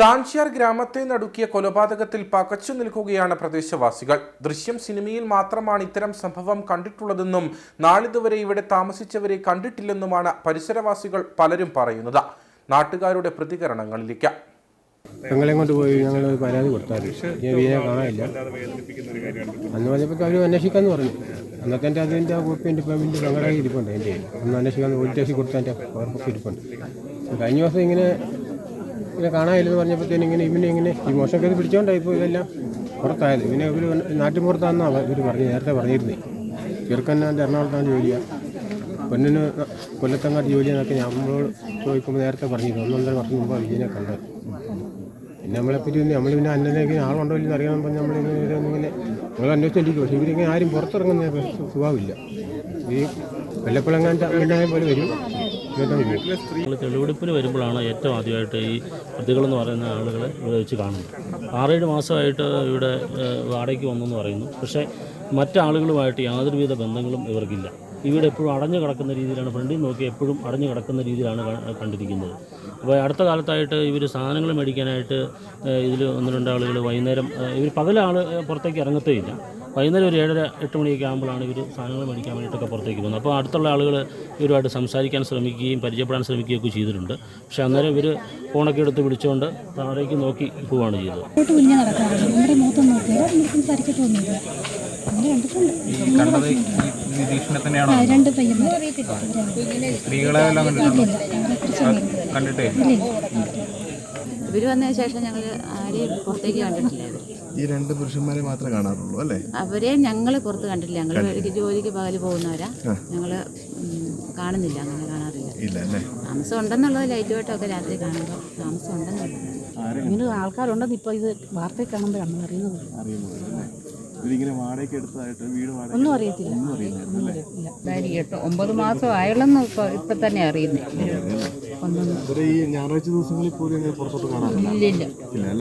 കാഞ്ചിയാർ ഗ്രാമത്തെ നടുക്കിയ കൊലപാതകത്തിൽ പകച്ചു നിൽക്കുകയാണ് പ്രദേശവാസികൾ. ദൃശ്യം സിനിമയിൽ മാത്രമാണ് ഇത്തരം സംഭവം കണ്ടിട്ടുള്ളതെന്നും നാളിതുവരെ ഇവിടെ താമസിച്ചവരെ കണ്ടിട്ടില്ലെന്നുമാണ് പരിസരവാസികൾ പലരും പറയുന്നത്. നാട്ടുകാരുടെ പ്രതികരണങ്ങളിലേക്ക്. കൊണ്ട് പോയി ഞങ്ങൾ പരാതി കൊടുത്തായിരുന്നു കാണാനില്ല. അന്ന് പറഞ്ഞപ്പോൾ അവർ അന്വേഷിക്കാമെന്ന് പറഞ്ഞു. അന്നത്തെ എന്റെ അതിന്റെ കോപ്പി എന്റെ പേയ്മെന്റ് ഞങ്ങളുടെ ഇരിപ്പുണ്ട്. എന്റെ. ഒന്ന് അന്വേഷിക്കാൻ പോലീസ് സ്റ്റേഷൻ ഇരിപ്പുണ്ട്. കഴിഞ്ഞ ദിവസം ഇങ്ങനെ ഇങ്ങനെ കാണാനില്ലെന്ന് പറഞ്ഞപ്പോഴത്തേനും ഇങ്ങനെ ഇവനെ ഇങ്ങനെ ഈ മോശമൊക്കെ പിടിച്ചോണ്ടായി ഇപ്പോൾ ഇതെല്ലാം. പുറത്തായത്. ഇവനെ ഇവർ നാട്ടിൻ പുറത്താണെന്നാണ് ഇവർ പറഞ്ഞു നേരത്തെ പറഞ്ഞിരുന്നേ. ചെറുക്കന്നാന്റെ എറണാകുളത്താണ് ജോലിയാണ് പെണ്ണിന് കൊല്ലത്തങ്ങാട്ട് ജോലിയെന്നൊക്കെ നമ്മളോട് ചോദിക്കുമ്പോൾ നേരത്തെ പറഞ്ഞിരുന്നു. ഒന്നൊന്നര വർഷം മുമ്പ് വിജയനെ കണ്ടത്. പിന്നെ നമ്മളെപ്പറ്റി നമ്മൾ പിന്നെ അന്നേക്ക് ആളുണ്ടോ ഇല്ലെന്ന് അറിയാൻ പറഞ്ഞ് നമ്മൾ ഇങ്ങനെ നമ്മൾ അന്വേഷിച്ചിരിക്കും പക്ഷേ ഇവരിങ്ങനെ ആരും പുറത്തിറങ്ങുന്ന സ്വ- സ്വഭാവമില്ല. ഈ വെള്ളപ്പിളങ്ങാന്റെ അങ്ങനെ പോലെ വരും. നമ്മൾ തെളിവെടുപ്പിന് വരുമ്പോഴാണ് ഏറ്റവും ആദ്യമായിട്ട് ഈ പ്രതികളെന്ന് പറയുന്ന ആളുകളെ ഇവിടെ വെച്ച് കാണുന്നത്. ആറേഴ് മാസമായിട്ട് ഇവിടെ വാടകയ്ക്ക് വന്നെന്ന് പറയുന്നു. പക്ഷേ മറ്റാളുകളുമായിട്ട് യാതൊരുവിധ ബന്ധങ്ങളും ഇവർക്കില്ല. ഇവിടെ എപ്പോഴും അടഞ്ഞു കിടക്കുന്ന രീതിയിലാണ് ഫ്രണ്ടിൽ നോക്കി എപ്പോഴും അടഞ്ഞു കിടക്കുന്ന രീതിയിലാണ് കണ്ടിരിക്കുന്നത്. അപ്പോൾ അടുത്ത കാലത്തായിട്ട് ഇവർ സാധനങ്ങൾ മേടിക്കാനായിട്ട് ഇതിൽ ഒന്ന് രണ്ട് ആളുകൾ വൈകുന്നേരം ഇവർ പകലാൾ പുറത്തേക്ക് ഇറങ്ങത്തേ ഇല്ല. വൈകുന്നേരം ഒരു ഏഴര എട്ട് മണിയൊക്കെ ആകുമ്പോഴാണ് ഇവർ സാധനങ്ങൾ മേടിക്കാൻ വേണ്ടിയിട്ടൊക്കെ പുറത്തേക്ക് പോകുന്നത്. അപ്പോൾ അടുത്തുള്ള ആളുകൾ ഇവരുമായിട്ട് സംസാരിക്കാൻ ശ്രമിക്കുകയും പരിചയപ്പെടാൻ ശ്രമിക്കുകയൊക്കെ ചെയ്തിട്ടുണ്ട്. പക്ഷേ അന്നേരം ഇവർ ഫോണൊക്കെ എടുത്ത് പിടിച്ചുകൊണ്ട് താഴേക്ക് നോക്കി പോവുകയാണ് ചെയ്തത്. സ്ത്രീകളെ കണ്ടിട്ടേ? ഇവർ വന്നതിന് ശേഷം ഞങ്ങൾ ആരെയും പുറത്തേക്ക് കണ്ടിട്ടില്ലായിരുന്നു ഈ രണ്ട് പുരുഷന്മാരെ മാത്രമേ കാണാറുള്ളൂ അല്ലേ? അവരെ ഞങ്ങൾ പുറത്ത് കണ്ടില്ല. ഞങ്ങൾ ജോലിക്ക് പകൽ പോകുന്നവരാ. ഞങ്ങൾ കാണുന്നില്ല അങ്ങനെ കാണാറില്ല. ഇല്ല അല്ലേ? താമസം ഉണ്ടെന്നുള്ളത് ലൈറ്റ് വെട്ടമൊക്കെ രാത്രി കാണുമ്പോൾ താമസം ഉണ്ടെന്നുള്ളത് ഇങ്ങനെ ആൾക്കാരുണ്ടെന്ന് ഇപ്പോൾ ഇത് വാർത്തയിൽ കാണുമ്പോഴാണ് അറിയുന്നത് വാടകയ്ക്ക് എടുത്തതായിട്ട് വീട് വാടക ഒന്നും അറിയത്തില്ല. ഒന്നും കേട്ടോ. ഒമ്പത് മാസം ആയുള്ളെന്ന് ഇപ്പൊ ഇപ്പം തന്നെ അറിയുന്നേ ഒന്നും ഇവരെ ഈ ഞായറാഴ്ച ദിവസങ്ങളിൽ പോലും പുറത്തോട്ട് കാണാറില്ല. ഇല്ല